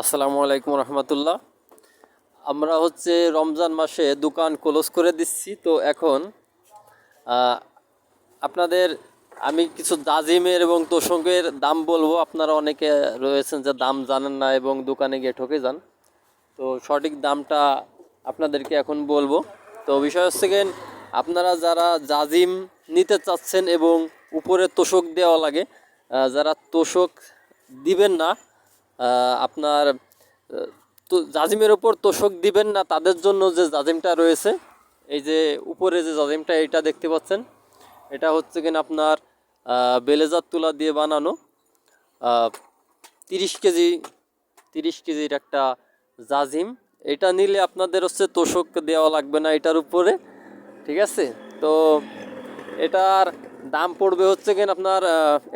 আসসালামু আলাইকুম রহমতুল্লাহ। আমরা হচ্ছে রমজান মাসে দোকান ক্লোজ করে দিচ্ছি, তো এখন আপনাদের, আমি কিছু দাজিমের এবং তোষঙ্গের দাম বলব। আপনারা অনেকে রয়েছেন যে দাম জানেন না এবং দোকানে গিয়ে ঠকে যান। তো সঠিক দামটা আপনাদেরকে এখন বলব। তো বিষয় হচ্ছে আপনারা যারা জাজিম নিতে চাচ্ছেন এবং উপরে তোষক দেওয়া লাগে যারা তোষক দিবেন না আপনার তো জাজিমের ওপর তোষক দিবেন না, তাদের জন্য যে জাজিমটা রয়েছে, এই যে উপরে যে জাজিমটা এটা দেখতে পাচ্ছেন। এটা হচ্ছে কিনা আপনার বেলেজার তুলা দিয়ে বানানো তিরিশ কেজি, তিরিশ কেজির একটা জাজিম। এটা নিলে আপনাদের হচ্ছে তোষক দেওয়া লাগবে না এটার উপরে, ঠিক আছে? তো এটার দাম পড়বে হচ্ছে কিনা আপনার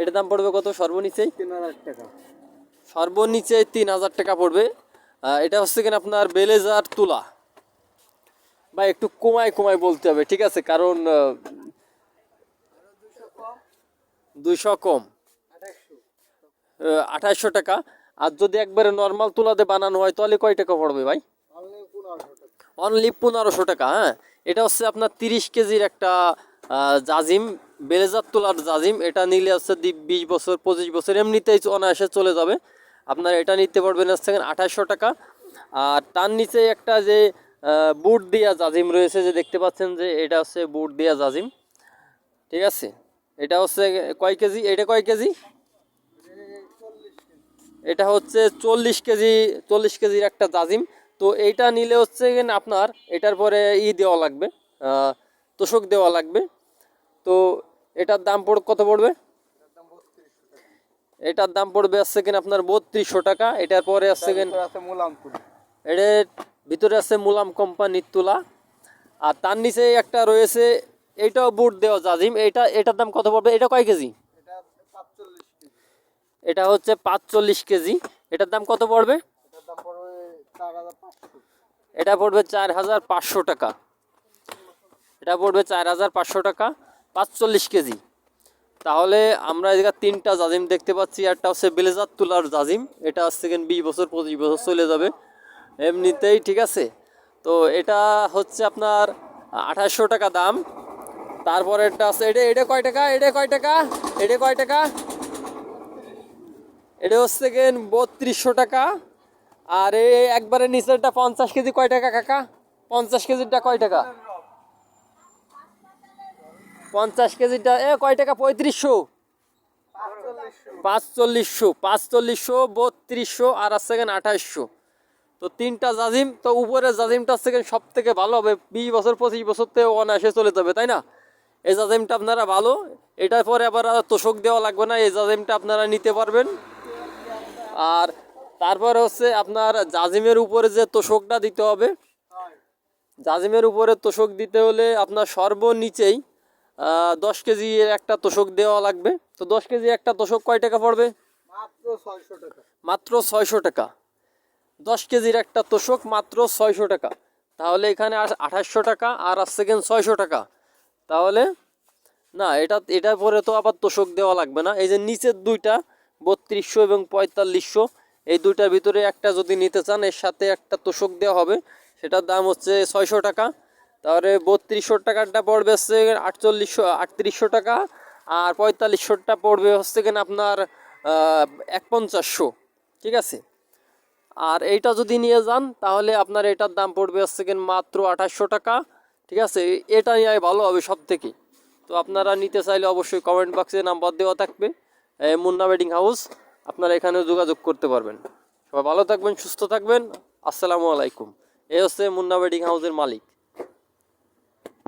এটার দাম পড়বে কত? সর্বনিচেই? তিন হাজার টাকা। সর্বনিচে তিন হাজার টাকা পড়বে। এটা হচ্ছে কিনা আপনার বেলেজার তুলা। বা একটু কমায় কমায় বলতে হবে, ঠিক আছে? কারণ দুইশো কম। আঠাইশশো টাকা। আর যদি একবারে নর্মাল তুলাতে বানানো হয়, তাহলে কয় টাকা পড়বে ভাই? অনলি পনেরোশো টাকা হ্যাঁ? এটা হচ্ছে আপনার তিরিশ কেজির একটা জাজিম, বেলেজার তোলার জাজিম। এটা নিলে হচ্ছে বিশ বছর, পঁচিশ বছর, এমনিতেই অনায়াসে চলে যাবে। আপনার এটা নিতে পারবেন হচ্ছে আঠাশশো টাকা। আর তার নিচে একটা যে বুট দিয়া জাজিম রয়েছে, যে দেখতে পাচ্ছেন যে এটা হচ্ছে বুট দিয়া জাজিম। ঠিক আছে? এটা হচ্ছে কয় কেজি? এটা কয় কেজি? এটা হচ্ছে চল্লিশ কেজি, চল্লিশ কেজির একটা জাজিম। তো এইটা নিলে হচ্ছে আপনার এটার পরে ই দেওয়া লাগবে তোষক দেওয়া লাগবে। তো এটার দাম পড়, কত পড়বে? এটার দাম পড়বে আসছে কিনা আপনার বত্রিশশো টাকা এটার পরে আসছে কিনা আছে মুলাম এটার ভিতরে আছে মুলাম কোম্পানির তুলা। আর তার নিচে একটা রয়েছে এটাও বুট দেওয়া জাজিম। এটা এটার দাম কত পড়বে? এটা কয় কেজি? এটা হচ্ছে পাঁচচল্লিশ কেজি। এটার দাম কত পড়বে? এটা পড়বে চার হাজার পাঁচশো টাকা। এটা পড়বে চার হাজার পাঁচশো টাকা। পাঁচচল্লিশ কেজি। তাহলে আমরা এদিকে তিনটা জাজিম দেখতে পাচ্ছি, একটা হচ্ছে বেলেজার তুলার জাজিম, এটা হচ্ছে কিন বিশ বছর, পঁচিশ বছর চলে যাবে। এমনিতেই ঠিক আছে। তো এটা হচ্ছে আপনার আঠাশশো টাকা দাম। তারপরে একটা আছে, এটা এটা কয় টাকা? এটা কয় টাকা? এটা কয় টাকা? এটা হচ্ছে গেন বত্রিশশো টাকা। আর এই একবারে নিচেরটা পঞ্চাশ কেজি কয় টাকা, কাকা? পঞ্চাশ কেজিটা কয় টাকা? পঞ্চাশ কেজিটা এ, কয় টাকা? পঁয়ত্রিশশো। পাঁচচল্লিশশো পাঁচচল্লিশশো, বত্রিশশো আর আছে গেন আঠাইশশো। তো তিনটা জাজিম, তো উপরে জাজিমটা হচ্ছে গেন সব থেকে ভালো হবে। বিশ বছর, পঁচিশ বছর থেকে অনায়াসে চলে যাবে, তাই না? এই জাজিমটা আপনারা ভালো। এটার পরে আবার তোষক দেওয়া লাগবে না, এই জাজিমটা আপনারা নিতে পারবেন। আর তারপর হচ্ছে আপনার জাজিমের উপরে যে তোষকটা দিতে হবে, জাজিমের উপরে তোষক দিতে হলে আপনার সর্বনিচেই দশ কেজি একটা তোষক দেওয়া লাগবে। তো দশ কেজি একটা তোষক কয় টাকা পড়বে? মাত্র ছয়শো টাকা। মাত্র ছয়শো টাকা। দশ কেজির একটা তোষক মাত্র ছয়শো টাকা। তাহলে এখানে আর আঠাশশো টাকা আর আসছে সেকেন্ড ছয়শো টাকা। তাহলে না এটা এটা পরে তো আবার তোষক দেওয়া লাগবে না। এই যে নিচের দুইটা বত্রিশশো এবং পঁয়তাল্লিশশো এই দুইটার ভিতরে একটা যদি নিতে চান এর সাথে একটা তোষক দেওয়া হবে। সেটার দাম হচ্ছে ছয়শো টাকা। তাহলে বত্রিশশো টাকাটা পড়বে হচ্ছে আটচল্লিশশো, আটত্রিশশো টাকা আর পঁয়তাল্লিশশোটা পড়বে হচ্ছে কিনা আপনার এক পঞ্চাশশো ঠিক আছে? আর এইটা যদি নিয়ে যান তাহলে আপনার এটার দাম পড়বে হচ্ছে কিনা মাত্র আঠাশশো টাকা, ঠিক আছে? এটা নিয়ে ভালো হবে সব থেকে তো আপনারা নিতে চাইলে অবশ্যই কমেন্ট বক্সে নাম্বার দেওয়া থাকবে। মুন্না ওয়েডিং হাউস আপনারা এখানে যোগাযোগ করতে পারবেন। সবাই ভালো থাকবেন, সুস্থ থাকবেন। আসসালামু আলাইকুম। এই হচ্ছে মুন্না ওয়েডিং হাউসের মালিক।